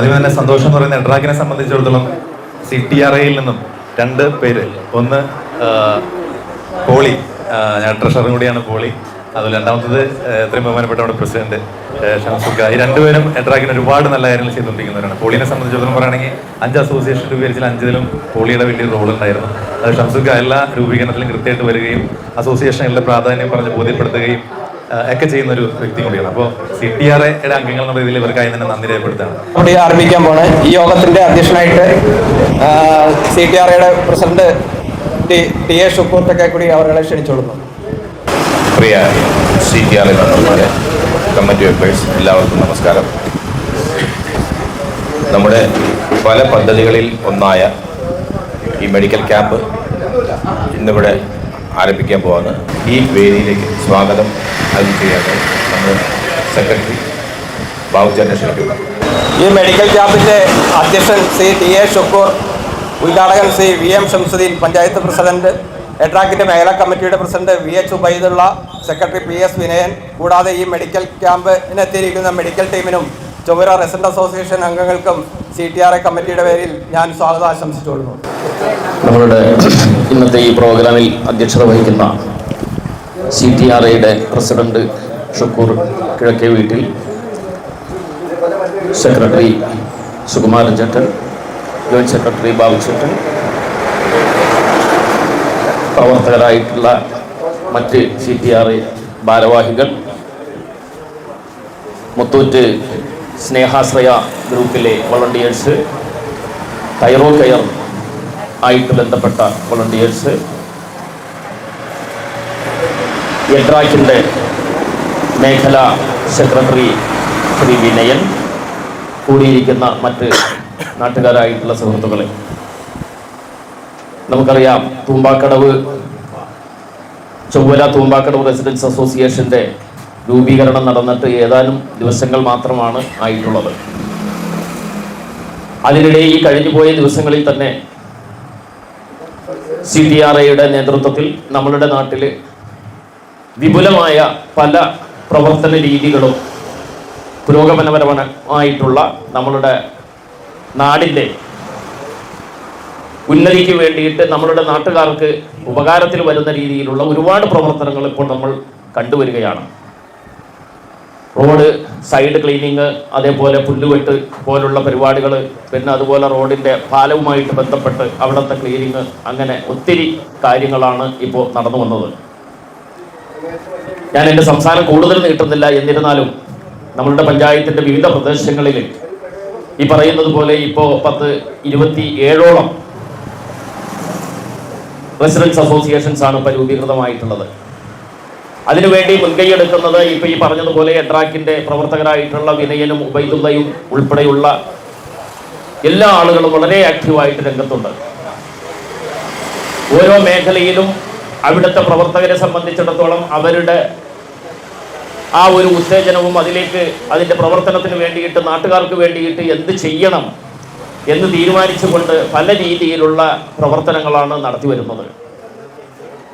ആദ്യം തന്നെ സന്തോഷം എന്ന് പറയുന്ന എഡ്രാക്കിനെ സംബന്ധിച്ചിടത്തോളം സി ടി ആർ ഐയിൽ നിന്നും രണ്ട് പേര്. ഒന്ന് പോളി. ഞാൻ ട്രഷറും കൂടിയാണ് പോളി. അതുപോലെ രണ്ടാമത്തത് എത്രയും ബഹുമാനപ്പെട്ട നമ്മുടെ പ്രസിഡന്റ് ഷംസുഖ ഈ രണ്ടുപേരും എട്രാക്കിന് ഒരുപാട് നല്ല കാര്യങ്ങൾ ചെയ്തുകൊണ്ടിരിക്കുന്നവരാണ്. പോളിനെ സംബന്ധിച്ചിടത്തോളം പറയുകയാണെങ്കിൽ അഞ്ച് അസോസിയേഷൻ രൂപീകരിച്ചാൽ അഞ്ചിലും പോളിയുടെ വലിയ റോൾ ഉണ്ടായിരുന്നു. അത് ഷംസുക്ക എല്ലാ രൂപീകരണത്തിലും കൃത്യമായിട്ട് വരികയും അസോസിയേഷനുകളുടെ പ്രാധാന്യം പറഞ്ഞ് ബോധ്യപ്പെടുത്തുകയും ഒക്കെ ചെയ്യുന്ന ഒരു വ്യക്തി കൂടിയാണ്. അപ്പോൾ സി ടി ആർ എയുടെ അംഗങ്ങൾ എന്നുള്ള രീതിയിൽ ഇവർക്കായി തന്നെ നന്ദി രേഖപ്പെടുത്താണ് കൂടി ആരംഭിക്കാൻ പോണ്. ഈ യോഗത്തിന്റെ അധ്യക്ഷനായിട്ട് സി ടി ആർ ഐയുടെ president T T A Shukkur കൂടി അവരെ ക്ഷണിച്ചോളുന്നു പ്രിയ സി ടി ആർ മെമ്പർമാരെ കമ്മിറ്റി മെമ്പേഴ്സ് എല്ലാവർക്കും നമസ്കാരം. നമ്മുടെ പല പദ്ധതികളിൽ ഒന്നായ ഈ മെഡിക്കൽ ക്യാമ്പ് ഇന്നിവിടെ ആരംഭിക്കാൻ പോകുന്ന ഈ വേദിയിലേക്ക് സ്വാഗതം അറിയിക്കുകയാണ് നമ്മുടെ സെക്രട്ടറി ബാബുചാന്റെ ക്ഷണിക്കുന്നു ഈ മെഡിക്കൽ ക്യാമ്പിന്റെ അധ്യക്ഷൻ Shri T A Shukkur ഉദ്ഘാടകൻ Shri V M Shamsuddin panchayat president എട്രാക്കിന്റെ മേഖലാ കമ്മിറ്റിയുടെ president V H Ubaidullah secretary P S Vinayan കൂടാതെ ഈ മെഡിക്കൽ ക്യാമ്പിനെത്തിയിരിക്കുന്ന മെഡിക്കൽ ടീമിനും ചൊവ്വര റെസിഡന്റ് അസോസിയേഷൻ അംഗങ്ങൾക്കും സി ടി ആർ എ കമ്മിറ്റിയുടെ പേരിൽ ഞാൻ സ്വാഗതം ആശംസിച്ചുകൊള്ളുന്നു നമ്മളുടെ ഇന്നത്തെ ഈ പ്രോഗ്രാമിൽ അധ്യക്ഷത വഹിക്കുന്ന സി ടി ആർ ഐയുടെ പ്രസിഡന്റ് ഷുക്കൂർ കിഴക്കേ വീട്ടിൽ സെക്രട്ടറി സുകുമാരൻ ചേട്ടൻ ജോയിന്റ് സെക്രട്ടറി ബാബു ചേട്ടൻ പ്രവർത്തകരായിട്ടുള്ള മറ്റ് സി ടി ആർ ഐ ഭാരവാഹികൾ മുത്തൂറ്റ് സ്നേഹാശ്രയ ഗ്രൂപ്പിലെ വളണ്ടിയേഴ്സ് തൈറോ കെയർ ആയിട്ട് ബന്ധപ്പെട്ട വളണ്ടിയേഴ്സ് എഡ്രാക്കിന്റെ മേഖലാ സെക്രട്ടറി ശ്രീ വിനയൻ കൂടിയിരിക്കുന്ന മറ്റ് നാട്ടുകാരായിട്ടുള്ള സുഹൃത്തുക്കളെ നമുക്കറിയാം തൂമ്പാക്കടവ് ചൊവ്വല തൂമ്പാക്കടവ് റെസിഡൻസ് അസോസിയേഷന്റെ രൂപീകരണം നടന്നിട്ട് ഏതാനും ദിവസങ്ങൾ മാത്രമാണ് ആയിട്ടുള്ളത്. അതിനിടെ ഈ കഴിഞ്ഞുപോയ ദിവസങ്ങളിൽ തന്നെ സി ഡി ആർ ഐയുടെ നേതൃത്വത്തിൽ നമ്മളുടെ നാട്ടിൽ വിപുലമായ പല പ്രവർത്തന രീതികളും പുരോഗമനപരമായിട്ടുള്ള നമ്മളുടെ നാടിന്റെ ഉന്നതിക്ക് വേണ്ടിയിട്ട് നമ്മളുടെ നാട്ടുകാർക്ക് ഉപകാരത്തിൽ വരുന്ന രീതിയിലുള്ള ഒരുപാട് പ്രവർത്തനങ്ങൾ ഇപ്പോൾ നമ്മൾ കണ്ടുവരികയാണ്. റോഡ് സൈഡ് ക്ലീനിങ് അതേപോലെ പുല്ലുവെട്ട് പോലുള്ള പരിപാടികൾ പിന്നെ അതുപോലെ റോഡിന്റെ പാലവുമായിട്ട് ബന്ധപ്പെട്ട് അവിടുത്തെ ക്ലീനിങ് അങ്ങനെ ഒത്തിരി കാര്യങ്ങളാണ് ഇപ്പോൾ നടന്നു വന്നത്. ഞാൻ എന്റെ സംസാരം കൂടുതൽ നീട്ടുന്നില്ല. എന്നിരുന്നാലും നമ്മളുടെ പഞ്ചായത്തിന്റെ വിവിധ പ്രദേശങ്ങളിൽ ഈ പറയുന്നത് പോലെ ഇപ്പോൾ പത്ത് ഇരുപത്തി ഏഴോളം റെസിഡൻസ് അസോസിയേഷൻസ് ആണ് ഇപ്പോൾ രൂപീകൃതമായിട്ടുള്ളത് അതിനുവേണ്ടി മുൻകൈയെടുക്കുന്നത് ഇപ്പൊ ഈ പറഞ്ഞതുപോലെ എഡ്രാക്കിന്റെ പ്രവർത്തകരായിട്ടുള്ള വിനയനും ഉബൈദുള്ളയും ഉൾപ്പെടെയുള്ള എല്ലാ ആളുകളും വളരെ ആക്റ്റീവായിട്ട് രംഗത്തുണ്ട്. ഓരോ മേഖലയിലും അവിടുത്തെ പ്രവർത്തകരെ സംബന്ധിച്ചിടത്തോളം അവരുടെ ആ ഒരു ഉത്തേജനവും അതിലേക്ക് അതിന്റെ പ്രവർത്തനത്തിന് വേണ്ടിയിട്ട് നാട്ടുകാർക്ക് വേണ്ടിയിട്ട് എന്ത് ചെയ്യണം എന്ന് തീരുമാനിച്ചുകൊണ്ട് പല രീതിയിലുള്ള പ്രവർത്തനങ്ങളാണ് നടത്തി വരുന്നത്.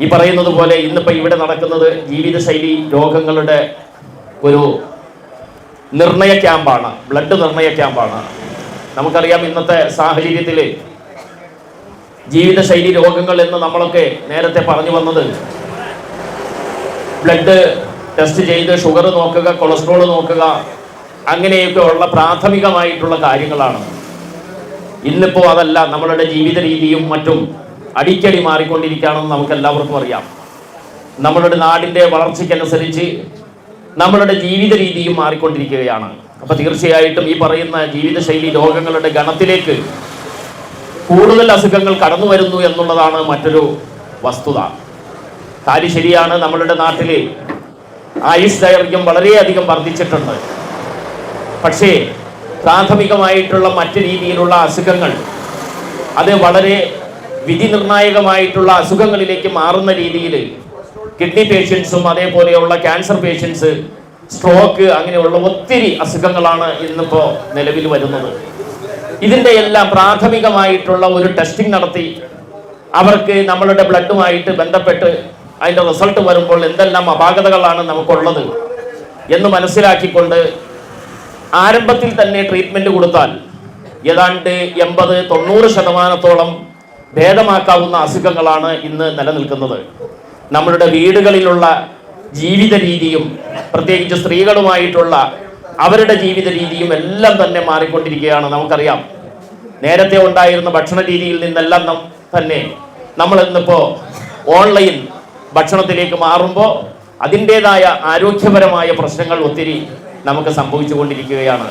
ഈ പറയുന്നത് പോലെ ഇന്നിപ്പോൾ ഇവിടെ നടക്കുന്നത് ജീവിതശൈലി രോഗങ്ങളുടെ ഒരു നിർണയ ക്യാമ്പാണ് ബ്ലഡ് നിർണയ ക്യാമ്പാണ്. നമുക്കറിയാം ഇന്നത്തെ സാഹചര്യത്തിൽ ജീവിതശൈലി രോഗങ്ങൾ എന്ന് നമ്മളൊക്കെ നേരത്തെ പറഞ്ഞു വന്നത്. ബ്ലഡ് ടെസ്റ്റ് ചെയ്ത് ഷുഗർ നോക്കുക കൊളസ്ട്രോൾ നോക്കുക അങ്ങനെയൊക്കെ ഉള്ള പ്രാഥമികമായിട്ടുള്ള കാര്യങ്ങളാണ്. ഇന്നിപ്പോൾ അതല്ല നമ്മളുടെ ജീവിത രീതിയും മറ്റും അടിക്കടി മാറിക്കൊണ്ടിരിക്കുകയാണെന്ന് നമുക്ക് എല്ലാവർക്കും അറിയാം. നമ്മളുടെ നാടിന്റെ വളർച്ചയ്ക്കനുസരിച്ച് നമ്മളുടെ ജീവിത രീതിയും മാറിക്കൊണ്ടിരിക്കുകയാണ്. അപ്പൊ തീർച്ചയായിട്ടും ഈ പറയുന്ന ജീവിതശൈലി രോഗങ്ങളുടെ ഗണത്തിലേക്ക് കൂടുതൽ അസുഖങ്ങൾ കടന്നു വരുന്നു എന്നുള്ളതാണ് മറ്റൊരു വസ്തുത. കാര്യം ശരിയാണ് നമ്മളുടെ നാട്ടിൽ ആയുഷ് ദൈർഘ്യം വളരെയധികം വർദ്ധിച്ചിട്ടുണ്ട്. പക്ഷേ പ്രാഥമികമായിട്ടുള്ള മറ്റ് രീതിയിലുള്ള അസുഖങ്ങൾ അത് വളരെ വിധി നിർണായകമായിട്ടുള്ള അസുഖങ്ങളിലേക്ക് മാറുന്ന രീതിയിൽ കിഡ്നി പേഷ്യൻസും അതേപോലെയുള്ള ക്യാൻസർ പേഷ്യൻസ് സ്ട്രോക്ക് അങ്ങനെയുള്ള ഒത്തിരി അസുഖങ്ങളാണ് ഇന്നിപ്പോൾ നിലവിൽ വരുന്നത്. ഇതിന്റെ എല്ലാം പ്രാഥമികമായിട്ടുള്ള ഒരു ടെസ്റ്റിംഗ് നടത്തി അവർക്ക് നമ്മളുടെ ബ്ലഡുമായിട്ട് ബന്ധപ്പെട്ട് അതിന്റെ റിസൾട്ട് വരുമ്പോൾ എന്തെല്ലാം അപാകതകളാണ് നമുക്കുള്ളത് എന്ന് മനസ്സിലാക്കിക്കൊണ്ട് ആരംഭത്തിൽ തന്നെ ട്രീറ്റ്മെന്റ് കൊടുത്താൽ ഏതാണ്ട് എൺപത് തൊണ്ണൂറ് ശതമാനത്തോളം ഭേദമാക്കാവുന്ന അസുഖങ്ങളാണ് ഇന്ന് നിലനിൽക്കുന്നത്. നമ്മളുടെ വീടുകളിലുള്ള ജീവിത രീതിയും പ്രത്യേകിച്ച് സ്ത്രീകളുമായിട്ടുള്ള അവരുടെ ജീവിത രീതിയും എല്ലാം തന്നെ മാറിക്കൊണ്ടിരിക്കുകയാണ് നമുക്കറിയാം. നേരത്തെ ഉണ്ടായിരുന്ന ഭക്ഷണ രീതിയിൽ നിന്നെല്ലാം തന്നെ നമ്മൾ ഇന്നിപ്പോൾ ഓൺലൈൻ ഭക്ഷണത്തിലേക്ക് മാറുമ്പോൾ അതിന്റെതായ ആരോഗ്യപരമായ പ്രശ്നങ്ങൾ ഒത്തിരി നമുക്ക് സംഭവിച്ചുകൊണ്ടിരിക്കുകയാണ്.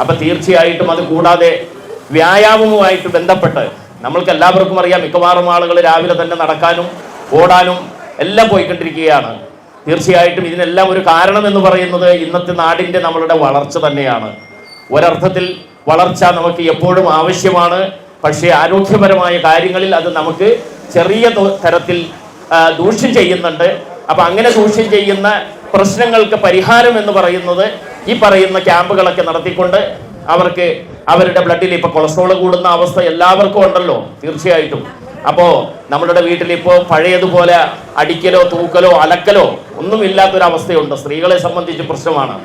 അപ്പം തീർച്ചയായിട്ടും അത് കൂടാതെ വ്യായാമവുമായിട്ട് ബന്ധപ്പെട്ട് നമ്മൾക്ക് എല്ലാവർക്കും അറിയാം മിക്കവാറും ആളുകൾ രാവിലെ തന്നെ നടക്കാനും ഓടാനും എല്ലാം പോയിക്കൊണ്ടിരിക്കുകയാണ്. തീർച്ചയായിട്ടും ഇതിനെല്ലാം ഒരു കാരണം എന്ന് പറയുന്നത് ഇന്നത്തെ നാടിന്റെ നമ്മളുടെ വളർച്ച തന്നെയാണ്. ഒരർത്ഥത്തിൽ വളർച്ച നമുക്ക് എപ്പോഴും ആവശ്യമാണ് പക്ഷേ ആരോഗ്യപരമായ കാര്യങ്ങളിൽ അത് നമുക്ക് ചെറിയ തരത്തിൽ ദൂഷ്യം ചെയ്യുന്നുണ്ട്. അപ്പം അങ്ങനെ ദൂഷ്യം ചെയ്യുന്ന പ്രശ്നങ്ങൾക്ക് പരിഹാരം എന്ന് പറയുന്നത് ഈ പറയുന്ന ക്യാമ്പുകളൊക്കെ നടത്തിക്കൊണ്ട് അവർക്ക് അവരുടെ ബ്ലഡിൽ ഇപ്പൊ കൊളസ്ട്രോൾ കൂടുന്ന അവസ്ഥ എല്ലാവർക്കും ഉണ്ടല്ലോ തീർച്ചയായിട്ടും. അപ്പോ നമ്മളുടെ വീട്ടിൽ ഇപ്പോൾ പഴയതുപോലെ അടിക്കലോ തൂക്കലോ അലക്കലോ ഒന്നുമില്ലാത്തൊരവസ്ഥയുണ്ട് സ്ത്രീകളെ സംബന്ധിച്ച് പ്രശ്നമാണ്.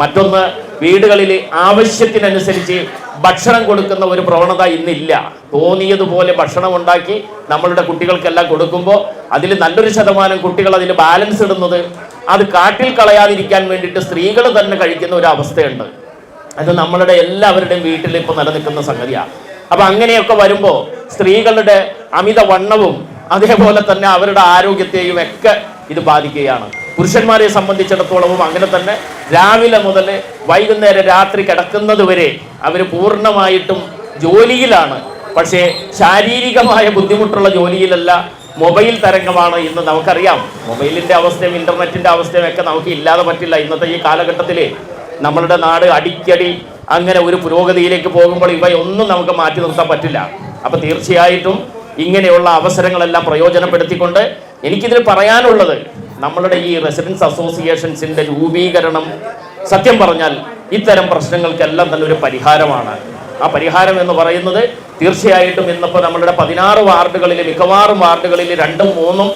മറ്റൊന്ന് വീടുകളിൽ ആവശ്യത്തിനനുസരിച്ച് ഭക്ഷണം കൊടുക്കുന്ന ഒരു പ്രവണത ഇന്നില്ല. തോന്നിയതുപോലെ ഭക്ഷണം ഉണ്ടാക്കി നമ്മളുടെ കുട്ടികൾക്കെല്ലാം കൊടുക്കുമ്പോൾ അതിൽ നല്ലൊരു ശതമാനം കുട്ടികൾ അതിൽ ബാലൻസ് ഇടുന്നത് അത് കാട്ടിൽ കളയാതിരിക്കാൻ വേണ്ടിയിട്ട് സ്ത്രീകൾ തന്നെ കഴിക്കുന്ന ഒരു അവസ്ഥയുണ്ട്. അത് നമ്മളുടെ എല്ലാവരുടെയും വീട്ടിൽ ഇപ്പോൾ നിലനിൽക്കുന്ന സംഗതിയാണ് അപ്പൊ അങ്ങനെയൊക്കെ വരുമ്പോൾ സ്ത്രീകളുടെ അമിത വണ്ണവും അതേപോലെ തന്നെ അവരുടെ ആരോഗ്യത്തെയും ഒക്കെ ഇത് ബാധിക്കുകയാണ്. പുരുഷന്മാരെ സംബന്ധിച്ചിടത്തോളവും അങ്ങനെ തന്നെ രാവിലെ മുതൽ വൈകുന്നേരം രാത്രി കിടക്കുന്നത് വരെ അവർ പൂർണമായിട്ടും ജോലിയിലാണ്. പക്ഷേ ശാരീരികമായ ബുദ്ധിമുട്ടുള്ള ജോലിയിലല്ല മൊബൈൽ തരംഗമാണ് ഇന്ന് നമുക്കറിയാം. മൊബൈലിന്റെ അവസ്ഥയും ഇന്റർനെറ്റിന്റെ അവസ്ഥയും ഒക്കെ നമുക്ക് ഇല്ലാതെ പറ്റില്ല. ഇന്നത്തെ ഈ കാലഘട്ടത്തിൽ നമ്മളുടെ നാട് അടിക്കടി അങ്ങനെ ഒരു പുരോഗതിയിലേക്ക് പോകുമ്പോൾ ഇവയൊന്നും നമുക്ക് മാറ്റി നിർത്താൻ പറ്റില്ല. അപ്പൊ തീർച്ചയായിട്ടും ഇങ്ങനെയുള്ള അവസരങ്ങളെല്ലാം പ്രയോജനപ്പെടുത്തിക്കൊണ്ട് എനിക്കിതിൽ പറയാനുള്ളത് നമ്മളുടെ ഈ റെസിഡൻസ് അസോസിയേഷൻസിന്റെ രൂപീകരണം സത്യം പറഞ്ഞാൽ ഇത്തരം പ്രശ്നങ്ങൾക്കെല്ലാം തന്നെ ഒരു പരിഹാരമാണ്. ആ പരിഹാരം എന്ന് പറയുന്നത് തീർച്ചയായിട്ടും ഇന്നിപ്പോൾ നമ്മളുടെ പതിനാറ് വാർഡുകളിൽ മിക്കവാറും വാർഡുകളിൽ രണ്ടും മൂന്നും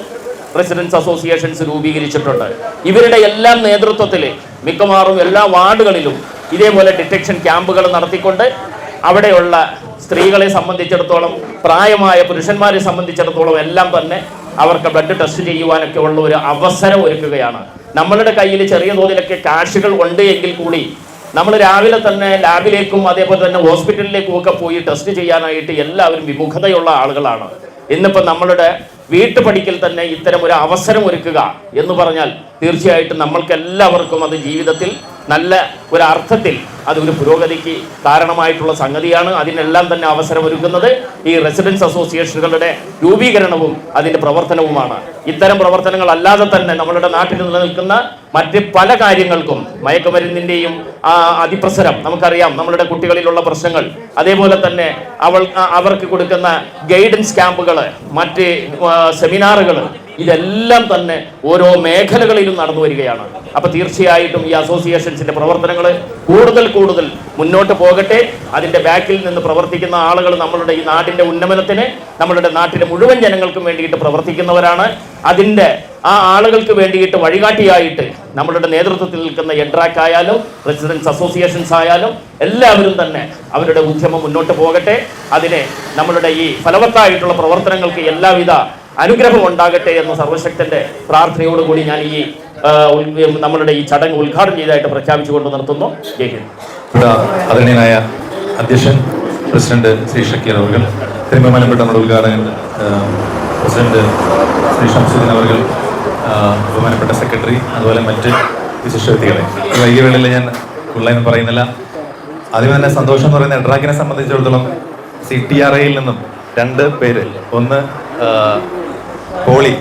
റെസിഡൻസ് അസോസിയേഷൻസ് രൂപീകരിച്ചിട്ടുണ്ട്. ഇവരുടെ എല്ലാം നേതൃത്വത്തിൽ മിക്കവാറും എല്ലാ വാർഡുകളിലും ഇതേപോലെ ഡിറ്റക്ഷൻ ക്യാമ്പുകൾ നടത്തിക്കൊണ്ട് അവിടെയുള്ള സ്ത്രീകളെ സംബന്ധിച്ചിടത്തോളം പ്രായമായ പുരുഷന്മാരെ സംബന്ധിച്ചിടത്തോളം എല്ലാം തന്നെ അവർക്ക് ബ്ലഡ് ടെസ്റ്റ് ചെയ്യുവാനൊക്കെ ഉള്ള ഒരു അവസരം ഒരുക്കുകയാണ്. നമ്മളുടെ കയ്യിൽ ചെറിയ തോതിലൊക്കെ കാശുകൾ ഉണ്ട് എങ്കിൽ കൂടി നമ്മൾ രാവിലെ തന്നെ ലാബിലേക്കും അതേപോലെ തന്നെ ഹോസ്പിറ്റലിലേക്കും ഒക്കെ പോയി ടെസ്റ്റ് ചെയ്യാനായിട്ട് എല്ലാവരും വിമുഖതയുള്ള ആളുകളാണ്. ഇന്നിപ്പോൾ നമ്മളുടെ വീട്ടുപടിക്കൽ തന്നെ ഇത്തരം ഒരു അവസരം ഒരുക്കുക എന്ന് പറഞ്ഞാൽ തീർച്ചയായിട്ടും നമ്മൾക്ക് എല്ലാവർക്കും അത് ജീവിതത്തിൽ നല്ല ഒരു അർത്ഥത്തിൽ അത് ഒരു പുരോഗതിക്ക് കാരണമായിട്ടുള്ള സംഗതിയാണ്. അതിനെല്ലാം തന്നെ അവസരമൊരുക്കുന്നത് ഈ റെസിഡൻസ് അസോസിയേഷനുകളുടെ രൂപീകരണവും അതിന്റെ പ്രവർത്തനവുമാണ്. ഇത്തരം പ്രവർത്തനങ്ങൾ അല്ലാതെ തന്നെ നമ്മളുടെ നാട്ടിൽ നിലനിൽക്കുന്ന മറ്റ് പല കാര്യങ്ങൾക്കും മയക്കുമരുന്നിന്റെയും അതിപ്രസരം നമുക്കറിയാം. നമ്മളുടെ കുട്ടികളിലുള്ള പ്രശ്നങ്ങൾ. അതേപോലെ തന്നെ അവൾ അവർക്ക് കൊടുക്കുന്ന ഗൈഡൻസ് ക്യാമ്പുകൾ മറ്റ് സെമിനാറുകൾ ഇതെല്ലാം തന്നെ ഓരോ മേഖലകളിലും നടന്നു വരികയാണ്. അപ്പൊ തീർച്ചയായിട്ടും ഈ അസോസിയേഷൻസിന്റെ പ്രവർത്തനങ്ങൾ കൂടുതൽ കൂടുതൽ മുന്നോട്ട് പോകട്ടെ. അതിന്റെ ബാക്കിൽ നിന്ന് പ്രവർത്തിക്കുന്ന ആളുകൾ നമ്മളുടെ ഈ നാടിന്റെ ഉന്നമനത്തിന് നമ്മളുടെ നാട്ടിലെ മുഴുവൻ ജനങ്ങൾക്കും വേണ്ടിയിട്ട് പ്രവർത്തിക്കുന്നവരാണ്. അതിന്റെ ആ ആളുകൾക്ക് വേണ്ടിയിട്ട് വഴികാട്ടിയായിട്ട് നമ്മളുടെ നേതൃത്വത്തിൽ നിൽക്കുന്ന എൻട്രാക്ക് ആയാലും റെസിഡൻസ് അസോസിയേഷൻസ് ആയാലും എല്ലാവരും തന്നെ അവരുടെ ഉദ്യമം മുന്നോട്ട് പോകട്ടെ. അതിനെ നമ്മളുടെ ഈ ഫലവത്തായിട്ടുള്ള പ്രവർത്തനങ്ങൾക്ക് എല്ലാവിധ അനുഗ്രഹം ഉണ്ടാകട്ടെ എന്ന സർവശക്തന്റെ പ്രാർത്ഥനയോടുകൂടി ഞാൻ ഈ നമ്മളുടെ ഈ ചടങ്ങ് ഉദ്ഘാടനം ചെയ്തതായിട്ട് പ്രഖ്യാപിച്ചുകൊണ്ട് നിർത്തുന്നു. ജയ് അധ്യക്ഷൻ പ്രസിഡന്റ് ശ്രീ ഷക്കീർ അവർ തിരുമലപ്പെട്ട നമ്മുടെ ഉദ്ഘാടകൻ പ്രസിഡന്റ് ശ്രീ ഷംസുദ്ദീൻ അവർ ബഹുമാനപ്പെട്ട സെക്രട്ടറി അതുപോലെ മറ്റ് വിശിഷ്ട വ്യക്തികളെ. ഈ വേളയിൽ ഞാൻ ഉള്ളതെന്ന് പറയുന്നില്ല. ആദ്യം തന്നെ സന്തോഷം എന്ന് പറയുന്ന എഡ്രാക്കിനെ സംബന്ധിച്ചിടത്തോളം സി ടി ആർ ഐയിൽ നിന്നും രണ്ട് പേര്. ഒന്ന് പോളി.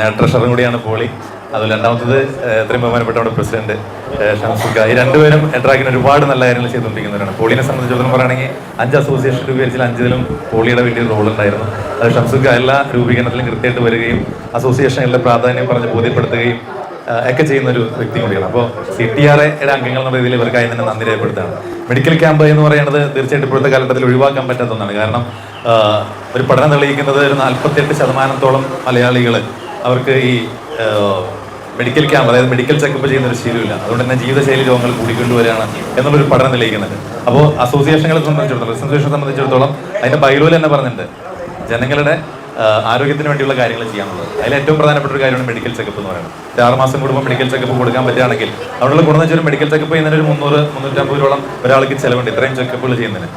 ഞാൻ ട്രഷറും കൂടിയാണ് പോളി. അതിൽ രണ്ടാമത്തത് ഇത്രയും എത്രയും ബഹുമാനപ്പെട്ട നമ്മുടെ പ്രസിഡന്റ് ഷംസുഖ ഈ രണ്ടുപേരും എട്രാക്കിന് ഒരുപാട് നല്ല കാര്യങ്ങൾ ചെയ്തുകൊണ്ടിരിക്കുന്നവരാണ്. പോളിനെ സംബന്ധിച്ചിടത്തോളം പറയുകയാണെങ്കിൽ അഞ്ച് അസോസിയേഷൻ രൂപീകരിച്ചാൽ അഞ്ചിലും പോളിയുടെ വലിയൊരു റോൾ ഉണ്ടായിരുന്നു. അത് ഷംസുക്ക എല്ലാ രൂപീകരണത്തിലും കൃത്യമായിട്ട് വരികയും അസോസിയേഷനുകളുടെ പ്രാധാന്യം പറഞ്ഞ് ബോധ്യപ്പെടുത്തുകയും ഒക്കെ ചെയ്യുന്ന ഒരു വ്യക്തി കൂടിയാണ്. അപ്പോൾ സി ടി ആർ എയുടെ അംഗങ്ങൾ എന്ന രീതിയിൽ ഇവർക്കായി തന്നെ നന്ദി രേഖപ്പെടുത്തുകയാണ്. മെഡിക്കൽ ക്യാമ്പ് എന്ന് പറയുന്നത് തീർച്ചയായിട്ടും ഇപ്പോഴത്തെ കാലഘട്ടത്തിൽ ഒഴിവാക്കാൻ പറ്റാത്ത ഒന്നാണ്. കാരണം ഒരു പഠനം തെളിയിക്കുന്നത് ഒരു നാൽപ്പത്തിയെട്ട് ശതമാനത്തോളം മലയാളികൾ അവർക്ക് ഈ മെഡിക്കൽ ക്യാമ്പ് അതായത് മെഡിക്കൽ ചെക്കപ്പ് ചെയ്യുന്ന ഒരു ശീലമില്ല. അതുകൊണ്ട് തന്നെ ജീവിതശൈലി രോഗങ്ങൾ കൂടിക്കൊണ്ടുവരികയാണ് എന്നുള്ളൊരു പഠനം തെളിയിക്കുന്നുണ്ട്. അപ്പോൾ അസോസിയേഷനുകളെ സംബന്ധിച്ചിടത്തോളം അസോസിയേഷനെ സംബന്ധിച്ചിടത്തോളം അതിന്റെ ബൈലോയിൽ തന്നെ പറഞ്ഞിട്ടുണ്ട്. ജനങ്ങളുടെ ആരോഗ്യത്തിന് വേണ്ടിയുള്ള കാര്യങ്ങൾ ചെയ്യാനുള്ളത്. അതിൽ ഏറ്റവും പ്രധാനപ്പെട്ട ഒരു കാര്യമാണ് മെഡിക്കൽ ചെക്കപ്പ് എന്ന് പറയുന്നത്. ആറ് മാസം കൂടുമ്പോൾ മെഡിക്കൽ ചെക്കപ്പ് കൊടുക്കാൻ പറ്റുകയാണെങ്കിൽ അവിടെയുള്ള ഗുണം എന്ന് വെച്ചാൽ മെഡിക്കൽ ചെക്കപ്പ് ചെയ്യുന്നതിന് ഒരു മുന്നൂറ് മുന്നൂറ്റമ്പത് രൂപയോളം ഒരാൾക്ക് ചെലവുണ്ട്. ഇത്രയും ചെക്കപ്പുകൾ ചെയ്യുന്നതിന്.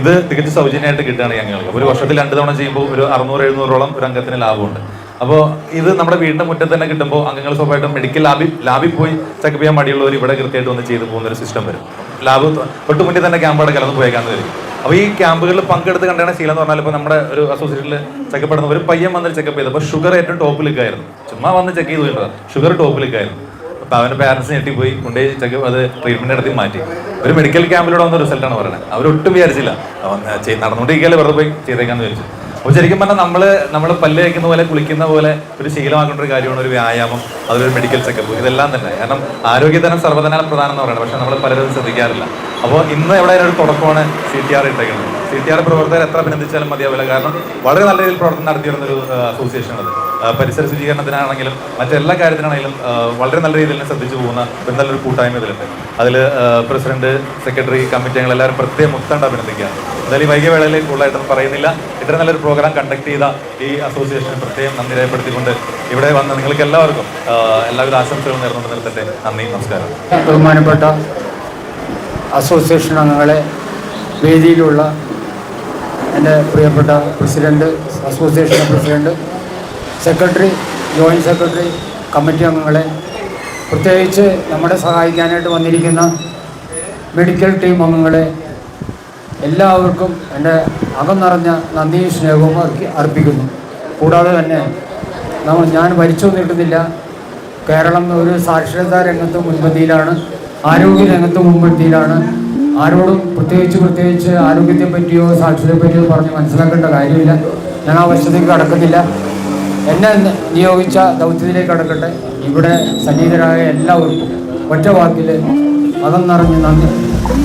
ഇത് തികച്ചും സൗജന്യമായിട്ട് കിട്ടുകയാണ് ഞങ്ങൾക്ക് ഒരു വർഷത്തിൽ രണ്ട് തവണ ചെയ്യുമ്പോൾ ഒരു അറുന്നൂറ് എഴുന്നൂറോളം ഒരു അംഗത്തിന് ലാഭമുണ്ട്. അപ്പോൾ ഇത് നമ്മുടെ വീടിന്റെ മുറ്റത്ത് തന്നെ കിട്ടുമ്പോൾ അംഗങ്ങൾ സ്വാഭാവികമായിട്ടും മെഡിക്കൽ ലാബിൽ ലാബിൽ പോയി ചെക്കപ്പ് ചെയ്യാൻ മടിയുള്ളവർ ഇവിടെ കൃത്യമായിട്ട് വന്ന് ചെയ്തു പോകുന്ന ഒരു സിസ്റ്റം വരും. ലാബ് തൊട്ട് മുന്നിൽ തന്നെ ക്യാമ്പ് കലർന്ന് പോയേക്കാന്ന് വരും അപ്പോൾ ഈ ക്യാമ്പുകളിൽ പങ്കെടുത്ത് കണ്ടാണ് ശീലം എന്ന് പറഞ്ഞാൽ ഇപ്പോൾ നമ്മുടെ ഒരു അസോസിയേഷനിൽ ചെക്കപ്പ് നടന്ന ഒരു പയ്യൻ വന്ന് ചെക്കപ്പ് ചെയ്തപ്പോൾ ഷുഗർ ഏറ്റവും ടോപ്പിലേക്കായിരുന്നു ചുമ്മാ വന്ന് ചെക്ക് ചെയ്ത് ഷുഗർ ടോപ്പിലേക്കായിരുന്നു അപ്പോൾ അവന്റെ പാരൻസ് ഞെട്ടിപ്പോയി കൊണ്ടുപോയി ചെക്ക് അത് ട്രീറ്റ്മെന്റ് നടത്തി മാറ്റി. ഒരു മെഡിക്കൽ ക്യാമ്പിലൂടെ വന്ന റിസൾട്ടാണ് പറയുന്നത് അവരൊട്ടും വിചാരിച്ചില്ല. നടന്നുകൊണ്ടിരിക്കുകയല്ലേ വെറുതെ പോയി ചെയ്തേക്കാന്ന് വിചാരിച്ചു. അപ്പോൾ ശരിക്കും പറഞ്ഞാൽ നമ്മൾ നമ്മൾ പല്ല് കഴിക്കുന്ന പോലെ കുളിക്കുന്ന പോലെ ഒരു ശീലമാക്കേണ്ട ഒരു കാര്യമാണ് ഒരു വ്യായാമം അതൊരു മെഡിക്കൽ ചെക്കപ്പ് ഇതെല്ലാം തന്നെ. കാരണം ആരോഗ്യതരം സർവതനാൽ പ്രധാനം എന്ന് പറയുന്നത് പക്ഷെ നമ്മൾ പലരും ശ്രദ്ധിക്കാറില്ല. അപ്പോൾ ഇന്ന് എവിടെ ഒരു തുടക്കമാണ് സി ടി ആർ ഇട്ടേക്കുന്നത്. സി ടി ആർ പ്രവർത്തകർ എത്ര അഭിനന്ദിച്ചാലും മതിയാവില്ല. കാരണം വളരെ നല്ല രീതിയിൽ പ്രവർത്തനം നടത്തിയിരുന്ന ഒരു അസോസിയേഷൻ അത്. പരിസര ശുചീകരണത്തിനാണെങ്കിലും മറ്റെല്ലാ കാര്യത്തിനാണെങ്കിലും വളരെ നല്ല രീതിയിൽ ശ്രദ്ധിച്ചു പോകുന്ന ഒരു നല്ലൊരു കൂട്ടായ്മ ഇതിലുണ്ട്. അതിൽ പ്രസിഡന്റ് സെക്രട്ടറി കമ്മിറ്റി അംഗങ്ങൾ എല്ലാവരും പ്രത്യേകം മുത്തണ്ട് അഭിനന്ദിക്കുക എന്തായാലും ഈ വൈകിയ വേളയിൽ കൂടുതലായിട്ടൊന്നും പറയുന്നില്ല. ഇത്ര നല്ലൊരു പ്രോഗ്രാം കണ്ടക്ട് ചെയ്ത ഈ അസോസിയേഷന് പ്രത്യേകം നന്ദി രേഖപ്പെടുത്തിക്കൊണ്ട് ഇവിടെ വന്ന നിങ്ങൾക്ക് എല്ലാവർക്കും എല്ലാവിധ ആശംസകളും നേർന്നുകൊണ്ട് നിർത്തട്ടെ നന്ദി നമസ്കാരം. ബഹുമാനപ്പെട്ട അസോസിയേഷൻ അംഗങ്ങളെ വേദിയിലുള്ള എന്റെ പ്രിയപ്പെട്ട president association president secretary joint secretary committee അംഗങ്ങളെ പ്രത്യേകിച്ച് നമ്മളെ സഹായിക്കാനായിട്ട് വന്നിരിക്കുന്ന മെഡിക്കൽ ടീം അംഗങ്ങളെ എല്ലാവർക്കും എന്റെ അകം നിറഞ്ഞ നന്ദിയും സ്നേഹവും അർപ്പിക്കുന്നു. കൂടാതെ തന്നെ നമ്മൾ ഞാൻ ഭരിച്ചു നീട്ടുന്നില്ല കേരളം ഒരു സാക്ഷരതാ രംഗത്ത് മുൻപന്തിയിലാണ്. ആരോഗ്യ രംഗത്ത് മുൻപന്തിയിലാണ്. ആരോടും പ്രത്യേകിച്ച് പ്രത്യേകിച്ച് ആരോഗ്യത്തെ പറ്റിയോ സാക്ഷരതയെ പറ്റിയോ പറഞ്ഞ് മനസ്സിലാക്കേണ്ട കാര്യമില്ല. ഞാൻ ആ വശത്തേക്ക് കടക്കുന്നില്ല. എന്നെ നിയോഗിച്ച ദൗത്യത്തിലേക്ക് കടക്കട്ടെ. ഇവിടെ സന്നിഹിതരായ എല്ലാവർക്കും ഒറ്റ വാക്കിൽ മതം നിറഞ്ഞ് നന്ദി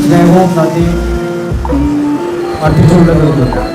സ്നേഹവും നന്ദിയും നിർത്തുന്നു